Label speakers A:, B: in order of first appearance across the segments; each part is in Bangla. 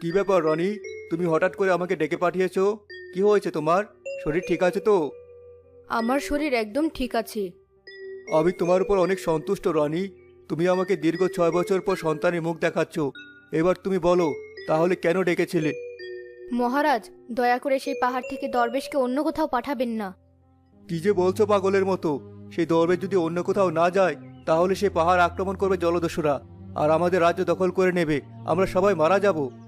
A: কি ব্যাপার রনি? তুমি হঠাৎ করে আমাকে ডেকে পাঠিয়েছো? কি হয়েছে তোমার? শরীর ঠিক আছে তো?
B: আমার শরীর একদম ঠিক আছে।
A: আমি তোমার উপর অনেক সন্তুষ্ট রনি। তুমি আমাকে দীর্ঘ ছয় বছর পর সন্তানের মুখ দেখাচ্ছ। এবার তুমি বলো তাহলে কেন ডেকেছিলে?
B: মহারাজ দয়া করে সেই পাহাড় থেকে দরবেশকে অন্য কোথাও পাঠাবেন না।
A: কি যে বলছো পাগলের মতো? সেই দরবেশ যদি অন্য কোথাও না যায় তাহলে সে পাহাড় আক্রমণ করবে জলদস্যুরা। আর আমাদের রাজ্য দখল করে নেবে। আমরা সবাই মারা যাব।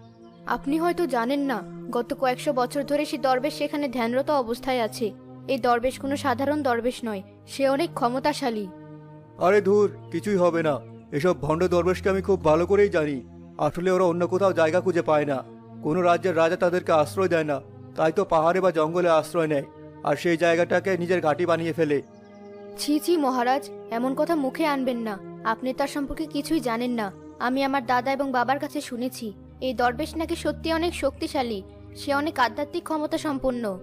B: আপনি হয়তো জানেন না গত কয়েকশো বছর ধরে সে দরবেশ সেখানে ধ্যানরত অবস্থায় আছে। এই দরবেশ কোনো সাধারণ দরবেশ নয় সে অনেক ক্ষমতাশালী।
A: আরে ধুর কিছুই হবে না। এসব ভণ্ড দরবেশকে আমি খুব ভালো করেই জানি। আসলে ওরা অন্য কোথাও জায়গা খুঁজে পায় না। কোনো রাজ্যের রাজা তাদেরকে আশ্রয় দেয় না। তাই তো পাহাড়ে বা জঙ্গলে আশ্রয় নেয়। আর সেই জায়গাটাকে নিজের ঘাঁটি বানিয়ে ফেলে।
B: ছি ছি মহারাজ এমন কথা মুখে আনবেন না। আপনি তার সম্পর্কে কিছুই জানেন না। আমি আমার দাদা এবং বাবার কাছে শুনেছি। এই দরবেশ নাকি সত্যি অনেক শক্তিশালী সে অনেক আধ্যাত্মিক ক্ষমতা সম্পন্ন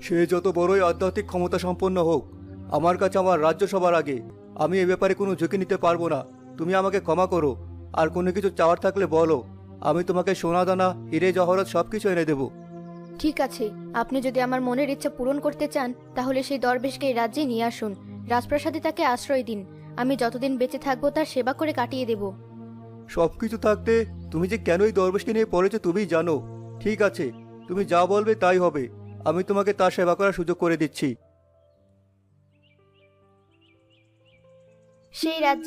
A: সে যত বড়ই আধ্যাত্মিক ক্ষমতা সম্পন্ন হোক আমার কাছে আমার রাজ্য সবার আগে। আমি এ ব্যাপারে কোনো ঝুঁকি নিতে পারব না। তুমি আমাকে ক্ষমা করো। আর কোনো কিছু চাওয়ার থাকলে বলো। আমি তোমাকে সোনা দানা হিরে জহরত সব কিছু এনে দেবো।
B: ঠিক আছে। আপনি যদি আমার মনের ইচ্ছা পূরণ করতে চান তাহলে সেই দরবেশকে রাজ্যে নিয়ে আসুন। রাজপ্রাসাদে তাকে আশ্রয় দিন। আমি যতদিন বেঁচে থাকব তার সেবা করে কাটিয়ে দেব।
A: সব কিছু থাকতে তুমি যে কেনই দরবেশকে নিয়ে পড়েছো তুমি জানো। ঠিক আছে, তুমি যা বলবে তাই হবে। আমি তোমাকে তার সেবা করার সুযোগ করে দিচ্ছি।
B: সেই রাজ্যে